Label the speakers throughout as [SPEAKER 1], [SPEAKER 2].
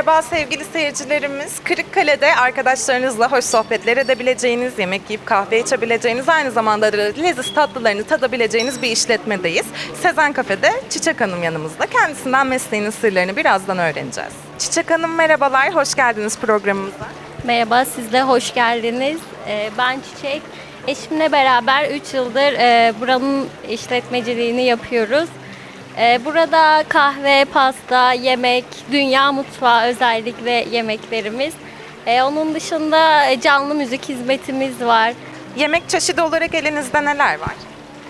[SPEAKER 1] Merhaba sevgili seyircilerimiz. Kırıkkale'de arkadaşlarınızla hoş sohbetler edebileceğiniz, yemek yiyip kahve içebileceğiniz, aynı zamanda da leziz tatlılarını tadabileceğiniz bir işletmedeyiz. Sezen Kafe'de Çiçek Hanım yanımızda. Kendisinden mesleğinin sırlarını birazdan öğreneceğiz. Çiçek Hanım merhabalar, hoş geldiniz programımıza.
[SPEAKER 2] Merhaba, siz de hoş geldiniz. Ee, Ben Çiçek. Eşimle beraber 3 yıldır e, buranın işletmeciliğini yapıyoruz. Ee, Burada kahve, pasta, yemek, dünya mutfağı özellikle yemeklerimiz. Ee, Onun dışında canlı müzik hizmetimiz var.
[SPEAKER 1] Yemek çeşidi olarak elinizde neler var?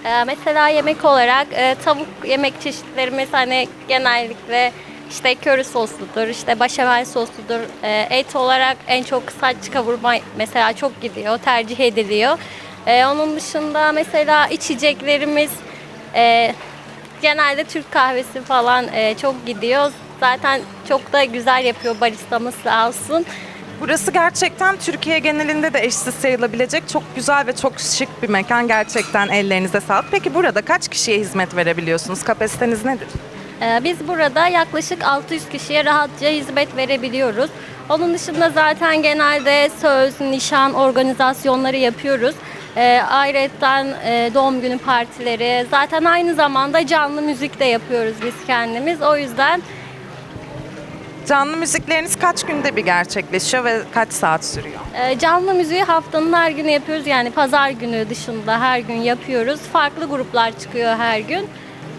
[SPEAKER 2] Ee, Mesela yemek olarak e, tavuk yemek çeşitlerimiz hani genellikle işte köri sosludur, işte başamel sosludur. Et olarak en çok saç kavurma mesela çok gidiyor, tercih ediliyor. Onun dışında mesela içeceklerimiz e, genelde Türk kahvesi falan e, çok gidiyor. Zaten çok da güzel yapıyor baristamız sağ olsun.
[SPEAKER 1] Burası gerçekten Türkiye genelinde de eşsiz sayılabilecek çok güzel ve çok şık bir mekan. Gerçekten ellerinize sağlık. Peki burada kaç kişiye hizmet verebiliyorsunuz? Kapasiteniz nedir?
[SPEAKER 2] Ee, Biz burada yaklaşık 600 kişiye rahatça hizmet verebiliyoruz. Onun dışında zaten genelde söz, nişan organizasyonları yapıyoruz. Ee, Ayrıca e, doğum günü partileri, zaten aynı zamanda canlı müzik de yapıyoruz biz kendimiz. O yüzden
[SPEAKER 1] Canlı müzikleriniz kaç günde bir gerçekleşiyor ve kaç saat sürüyor?
[SPEAKER 2] e, canlı müziği haftanın her günü yapıyoruz. Yani pazar günü dışında her gün yapıyoruz. Farklı gruplar çıkıyor her gün.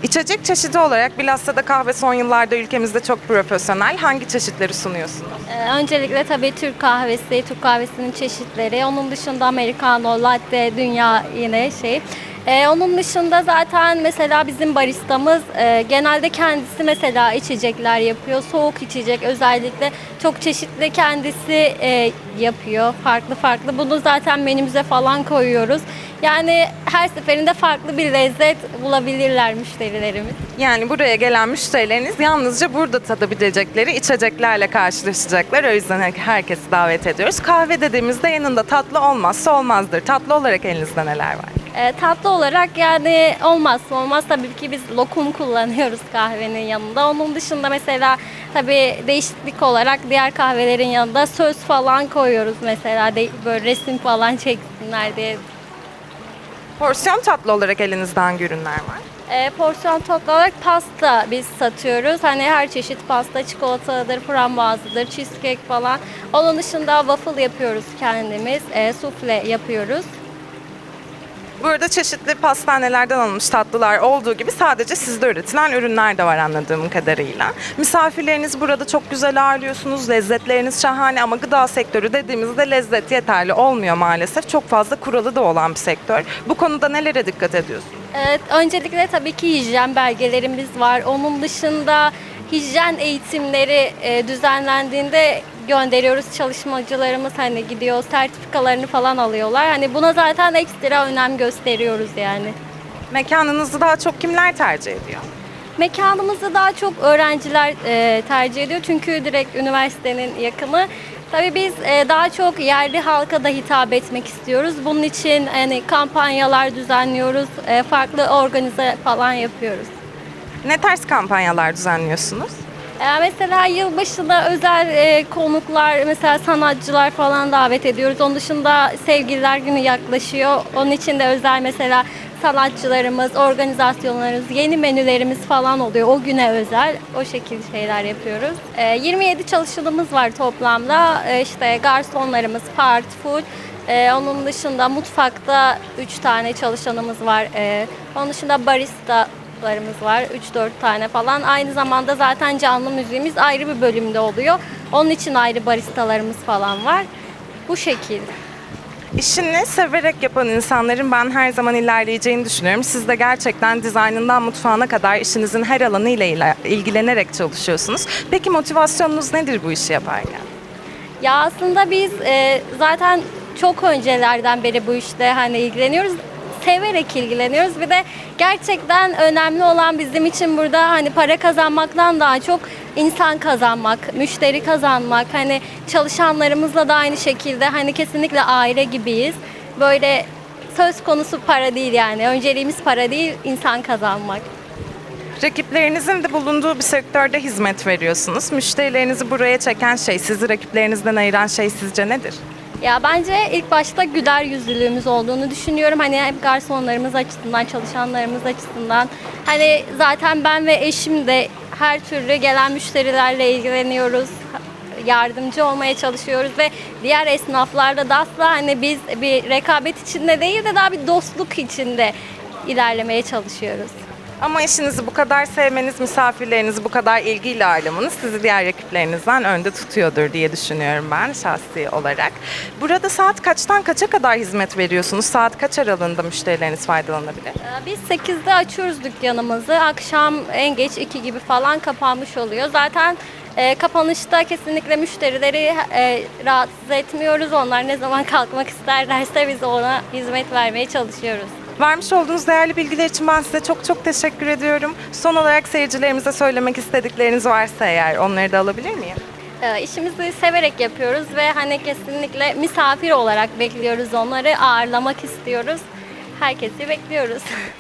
[SPEAKER 1] İçecek çeşidi olarak bilhassa da kahve son yıllarda ülkemizde çok profesyonel. Hangi çeşitleri sunuyorsunuz?
[SPEAKER 2] Ee, Öncelikle tabii Türk kahvesi, Türk kahvesinin çeşitleri. Onun dışında americano, latte, dünya yine şey. Ee, onun dışında zaten mesela bizim baristamız e, genelde kendisi mesela içecekler yapıyor. Soğuk içecek özellikle çok çeşitli kendisi e, yapıyor. Farklı farklı. Bunu zaten menümüze falan koyuyoruz. Yani her seferinde farklı bir lezzet bulabilirler müşterilerimiz.
[SPEAKER 1] Yani buraya gelen müşterileriniz yalnızca burada tadabilecekleri içeceklerle karşılaşacaklar. O yüzden her- herkesi davet ediyoruz. Kahve dediğimizde yanında tatlı olmazsa olmazdır. Tatlı olarak elinizde neler var?
[SPEAKER 2] E, tatlı olarak yani olmazsa olmaz tabii ki biz lokum kullanıyoruz kahvenin yanında. Onun dışında mesela tabii değişiklik olarak diğer kahvelerin yanında söz falan koyuyoruz mesela de, böyle resim falan çeksinler diye.
[SPEAKER 1] Porsiyon tatlı olarak elinizde hangi ürünler var?
[SPEAKER 2] E, porsiyon tatlı olarak pasta biz satıyoruz. Hani her çeşit pasta, çikolatadır, frambuazlıdır, cheesecake falan. Onun dışında waffle yapıyoruz kendimiz, e, sufle yapıyoruz.
[SPEAKER 1] Burada çeşitli pastanelerden alınmış tatlılar olduğu gibi sadece sizde üretilen ürünler de var anladığım kadarıyla. Misafirleriniz burada çok güzel ağırlıyorsunuz, lezzetleriniz şahane ama gıda sektörü dediğimizde lezzet yeterli olmuyor maalesef. Çok fazla kuralı da olan bir sektör. Bu konuda nelere dikkat ediyorsunuz?
[SPEAKER 2] Evet, öncelikle tabii ki hijyen belgelerimiz var. Onun dışında hijyen eğitimleri e, düzenlendiğinde gönderiyoruz çalışmacılarımız hani gidiyor sertifikalarını falan alıyorlar. Hani buna zaten ekstra önem gösteriyoruz yani.
[SPEAKER 1] Mekanınızı daha çok kimler tercih ediyor?
[SPEAKER 2] Mekanımızı daha çok öğrenciler e, tercih ediyor çünkü direkt üniversitenin yakını. Tabii biz e, daha çok yerli halka da hitap etmek istiyoruz. Bunun için hani kampanyalar düzenliyoruz, e, farklı organize falan yapıyoruz.
[SPEAKER 1] Ne tarz kampanyalar düzenliyorsunuz?
[SPEAKER 2] Ee, mesela yılbaşında özel e, konuklar, mesela sanatçılar falan davet ediyoruz. Onun dışında sevgililer günü yaklaşıyor. Onun için de özel mesela sanatçılarımız, organizasyonlarımız, yeni menülerimiz falan oluyor. O güne özel o şekilde şeyler yapıyoruz. Ee, 27 çalışanımız var toplamda. Ee, işte garsonlarımız, part, food. Ee, onun dışında mutfakta 3 tane çalışanımız var. Ee, onun dışında barista larımız var. 3-4 tane falan. Aynı zamanda zaten canlı müziğimiz ayrı bir bölümde oluyor. Onun için ayrı baristalarımız falan var. Bu şekilde.
[SPEAKER 1] İşini severek yapan insanların ben her zaman ilerleyeceğini düşünüyorum. Siz de gerçekten dizaynından mutfağına kadar işinizin her alanıyla ile- ilgilenerek çalışıyorsunuz. Peki motivasyonunuz nedir bu işi yaparken?
[SPEAKER 2] Ya aslında biz e, zaten çok öncelerden beri bu işte hani ilgileniyoruz. Severek ilgileniyoruz. Bir de gerçekten önemli olan bizim için burada hani para kazanmaktan daha çok insan kazanmak, müşteri kazanmak. Hani çalışanlarımızla da aynı şekilde hani kesinlikle aile gibiyiz. Böyle söz konusu para değil yani. Önceliğimiz para değil, insan kazanmak.
[SPEAKER 1] Rakiplerinizin de bulunduğu bir sektörde hizmet veriyorsunuz. Müşterilerinizi buraya çeken şey, sizi rakiplerinizden ayıran şey sizce nedir?
[SPEAKER 2] Ya bence ilk başta güler yüzlülüğümüz olduğunu düşünüyorum. Hani hep garsonlarımız açısından, çalışanlarımız açısından. Hani zaten ben ve eşim de her türlü gelen müşterilerle ilgileniyoruz. Yardımcı olmaya çalışıyoruz ve diğer esnaflarda da asla hani biz bir rekabet içinde değil de daha bir dostluk içinde ilerlemeye çalışıyoruz.
[SPEAKER 1] Ama eşinizi bu kadar sevmeniz, misafirlerinizi bu kadar ilgiyle ağırlamanız sizi diğer rakiplerinizden önde tutuyordur diye düşünüyorum ben şahsi olarak. Burada saat kaçtan kaça kadar hizmet veriyorsunuz? Saat kaç aralığında müşterileriniz faydalanabilir?
[SPEAKER 2] Ee, Biz 8'de açıyoruz dükkanımızı. Akşam en geç 2 gibi falan kapanmış oluyor. Zaten e, kapanışta kesinlikle müşterileri e, rahatsız etmiyoruz. Onlar ne zaman kalkmak isterlerse biz ona hizmet vermeye çalışıyoruz.
[SPEAKER 1] Vermiş olduğunuz değerli bilgiler için ben size çok çok teşekkür ediyorum. Son olarak seyircilerimize söylemek istedikleriniz varsa eğer onları da alabilir miyim?
[SPEAKER 2] E, işimizi severek yapıyoruz ve hani kesinlikle misafir olarak bekliyoruz onları. Ağırlamak istiyoruz. Herkesi bekliyoruz.